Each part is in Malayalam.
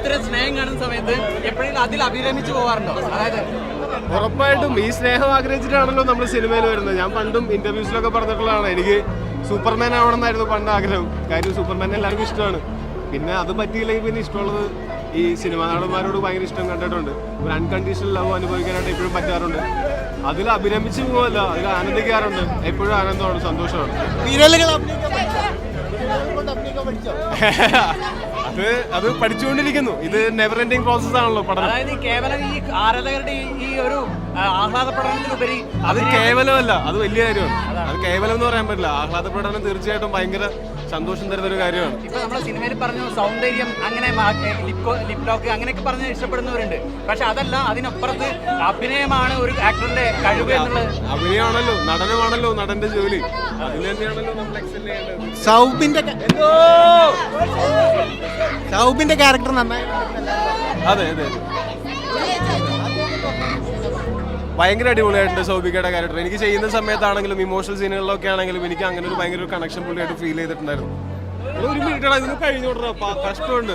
ഓരോരുത്തരെ സ്നേഹം കാണുന്ന സമയത്ത് എപ്പോഴെങ്കിലും അതിൽ അഭിരമിച്ചു പോകാറുണ്ടോ അതായത് ഉറപ്പായിട്ടും ഈ സ്നേഹം ആഗ്രഹിച്ചിട്ടാണല്ലോ നമ്മൾ സിനിമയിൽ വരുന്നത്. ഞാൻ പണ്ടും ഇന്റർവ്യൂസിലൊക്കെ പറഞ്ഞിട്ടുള്ളതാണ്. എനിക്ക് സൂപ്പർമാൻ ആവണമെന്നായിരുന്നു പണ്ട് ആഗ്രഹം. കാര്യം സൂപ്പർമാൻ എല്ലാവർക്കും ഇഷ്ടമാണ്. പിന്നെ അത് പറ്റിയില്ലെങ്കിൽ പിന്നെ ഇഷ്ടമുള്ളത്? ഈ സിനിമാ നടന്മാരോട് ഭയങ്കര ഇഷ്ടം കണ്ടിട്ടുണ്ട്. ഒരു അൺകണ്ടീഷണൽ ലവ് അനുഭവിക്കാനായിട്ട് എപ്പോഴും പറ്റാറുണ്ട്. അതിൽ അഭിരമിച്ച് പോവല്ല. അതിൽ ആനന്ദിക്കാറുണ്ട്. എപ്പോഴും ആനന്ദമാണ് സന്തോഷമാണ്. അത് അത് പഠിച്ചുകൊണ്ടിരിക്കുന്നു. ഇത് നെവർ എൻഡിങ് പ്രോസസ് ആണല്ലോ പഠനം. അതായത് കേവലം ഈ ആരാധകരുടെ ഈ- ഒരു ആഹ്ലാദ പഠനത്തിലുപരി അത് കേവലമല്ല അത് വലിയ കാര്യമാണ്. അത് കേവലം എന്ന് പറയാൻ പറ്റില്ല. ആഹ്ലാദ പഠനം തീർച്ചയായിട്ടും ഭയങ്കര സന്തോഷം തരുന്ന ഒരു കാര്യമാണ്. ഇപ്പൊ നമ്മളെ സിനിമയിൽ പറഞ്ഞു സൗന്ദര്യം അങ്ങനെ ലിപ് ലിപ് ലോക്ക് അങ്ങനെയൊക്കെ പറഞ്ഞ് ഇഷ്ടപ്പെടുന്നവരുണ്ട്. പക്ഷെ അതല്ല അതിനപ്പുറത്ത് അഭിനയമാണ് ഒരു ആക്ടറിന്റെ കഴിവ് എന്നുള്ളത്. അഭിനയമാണല്ലോ നടനമാണല്ലോ നടന്റെ ജോലി. അതിൽ തന്നെയാണല്ലോ നമ്മൾ എക്സൽ ചെയ്യേണ്ടത്. സൗബിന്റെ സൗബിന്റെ ക്യാരക്ടർ നന്നായി. അതെ അതെ അതെ. ഭയങ്കര അടിപൊളിയായിട്ടുണ്ട് സൗബികയുടെ ക്യാരക്ടർ എനിക്ക് ചെയ്യുന്ന സമയത്താണെങ്കിലും ഇമോഷണൽ സീനുകളിലൊക്കെ ആണെങ്കിലും എനിക്ക് അങ്ങനെ ഒരു ഭയങ്കര ഒരു കണക്ഷൻ പുള്ളിയായിട്ട് ഫീൽ ചെയ്തിട്ടുണ്ടായിരുന്നു. ഒരു ഇതിന് കഴിഞ്ഞോട്ടാ കഷ്ടമുണ്ട്.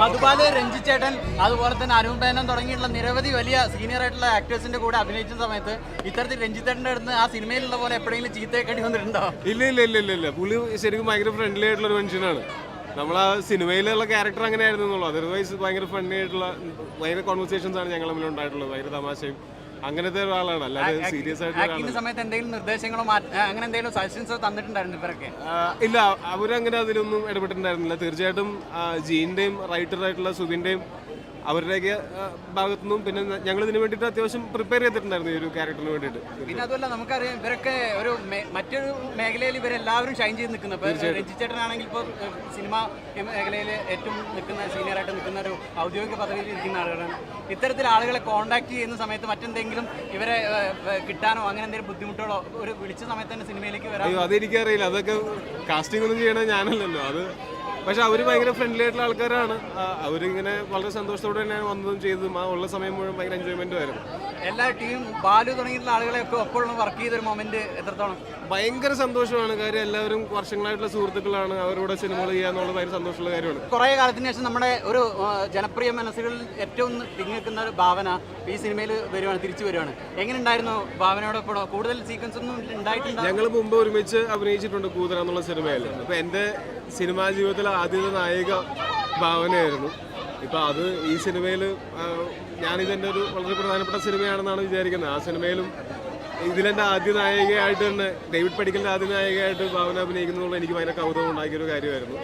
മധുബാല രഞ്ജിച്ചേട്ടൻ അതുപോലെ തന്നെ അരുൺ പേനൻ തുടങ്ങിയിട്ടുള്ള നിരവധി വലിയ സീനിയർ ആയിട്ടുള്ള ആക്ടേഴ്സിന്റെ കൂടെ അഭിനയിച്ച സമയത്ത് ഇത്തരത്തിൽ രഞ്ജിത്തേട്ടന്റെ അടുത്ത് ആ സിനിമയിലുള്ള പോലെ എപ്പോഴെങ്കിലും ചീത്തയൊക്കെ വന്നിട്ടുണ്ടോ? ഇല്ല ഇല്ല ഇല്ല ഇല്ല ഇല്ല. പുള്ളി ശരിക്കും ഭയങ്കര ഫ്രണ്ട്ലി ആയിട്ടുള്ള ഒരു മനുഷ്യനാണ്. നമ്മൾ ആ സിനിമയിലുള്ള ക്യാരക്ടർ അങ്ങനെ ആയിരുന്നു എന്നുള്ളൂ. അതർവൈസ് ഭയങ്കര ഫ്രണ്ട്ലി ആയിട്ടുള്ള ഭയങ്കര കോൺവെർസേഷൻസ് ആണ് ഞങ്ങൾ തമ്മിൽ ഉണ്ടായിട്ടുള്ളത് ഭയങ്കര തമാശയും. അങ്ങനത്തെ ഒരാളാണ്. അല്ലാതെ സീരിയസ് ആയിട്ട് സമയത്ത് എന്തെങ്കിലും നിർദ്ദേശങ്ങളോ അങ്ങനെ എന്തെങ്കിലും സജഷൻസോ തന്നിട്ടുണ്ടായിരുന്നു ഇവരൊക്കെ? ഇല്ല അവരങ്ങനെ അതിലൊന്നും ഇടപെട്ടിട്ടുണ്ടായിരുന്നില്ല. തീർച്ചയായിട്ടും ജീന്റെയും റൈറ്റർ റൈറ്ററായിട്ടുള്ള സുബിന്റെയും അവരുടെയൊക്കെ ഭാഗത്തു നിന്നും പിന്നെ ഞങ്ങൾ ഇതിന് വേണ്ടിയിട്ട് അത്യാവശ്യം പ്രിപ്പയർ ചെയ്തിട്ടുണ്ടായിരുന്നു ഈ ഒരു ക്യാരക്ടറിന് വേണ്ടിയിട്ട്. പിന്നെ അതുമല്ല നമുക്കറിയാം ഇവരൊക്കെ ഒരു മറ്റൊരു മേഖലയിൽ ഇവരെല്ലാവരും ഷൈൻ ചെയ്ത് നിൽക്കുന്നു. ഇപ്പൊ രഞ്ജിച്ചേട്ടനാണെങ്കിൽ ഇപ്പോൾ സിനിമ മേഖലയിൽ ഏറ്റവും നിൽക്കുന്ന സീനിയറായിട്ട് നിൽക്കുന്ന ഒരു ഔദ്യോഗിക പദവിയിൽ ഇരിക്കുന്ന ആളുകളാണ്. ഇത്തരത്തിൽ ആളുകളെ കോൺടാക്ട് ചെയ്യുന്ന സമയത്ത് മറ്റെന്തെങ്കിലും ഇവരെ കിട്ടാനോ അങ്ങനെ എന്തെങ്കിലും ബുദ്ധിമുട്ടുകളോ ഒരു വിളിച്ച സമയത്ത് തന്നെ സിനിമയിലേക്ക് വരാം അതെനിക്കറിയില്ല. അതൊക്കെ കാസ്റ്റിംഗ് ഒന്നും ചെയ്യണേ ഞാനല്ലല്ലോ. അത് പക്ഷെ അവർ ഭയങ്കര ഫ്രണ്ട്ലി ആയിട്ടുള്ള ആൾക്കാരാണ്. അവരിങ്ങനെ വളരെ സന്തോഷത്തോടെ തന്നെയാണ് വന്നതും ചെയ്തതും. ആ ഉള്ള സമയം മുഴുവൻ ഭയങ്കര എൻജോയ്മെന്റും ആയിരുന്നു. എല്ലാ ടീം ബാലു തുടങ്ങിയിട്ടുള്ള ആളുകളെയൊക്കെ ഒപ്പം വർക്ക് ചെയ്തൊരു മൊമെന്റ് എത്രത്തോളം? ഭയങ്കര സന്തോഷമാണ്. കാര്യം എല്ലാവരും വർഷങ്ങളായിട്ടുള്ള സുഹൃത്തുക്കളാണ്. അവരോട് സിനിമകൾ ചെയ്യാന്നുള്ളത് ഭയങ്കര സന്തോഷമുള്ള കാര്യമാണ്. കുറേ കാലത്തിന് ശേഷം നമ്മുടെ ഒരു ജനപ്രിയ മനസ്സുകളിൽ ഏറ്റവും തിങ്ങിക്കുന്ന ഒരു ഭാവന ഈ സിനിമയിൽ വരുവാണ് തിരിച്ചു വരുവാണ്. എങ്ങനെ ഉണ്ടായിരുന്നു ഭാവനയോടൊപ്പം? കൂടുതൽ സീക്വൻസ് ഒന്നും ഉണ്ടായിട്ടില്ല. ഞങ്ങൾ മുമ്പ് ഒരുമിച്ച് അഭിനയിച്ചിട്ടുണ്ട് കൂതറ എന്നുള്ള സിനിമയിൽ അപ്പൊ എന്റെ സിനിമാ ജീവിതത്തിലെ ആദ്യത്തെ നായിക ഭാവനയായിരുന്നു. ഇപ്പൊ അത് ഈ സിനിമയിൽ ഞാനിതെന്റെ ഒരു വളരെ പ്രധാനപ്പെട്ട സിനിമയാണെന്നാണ് വിചാരിക്കുന്നത്. ആ സിനിമയിലും ഇതിലെന്റെ ആദ്യ നായികയായിട്ട് തന്നെ ഡേവിഡ് പടിക്കലിന്റെ ആദ്യ നായികയായിട്ട് ഭാവന അഭിനയിക്കുന്നതുകൊണ്ട് എനിക്ക് ഭയങ്കര കൗതുകം ഉണ്ടാക്കിയ ഒരു കാര്യമായിരുന്നു.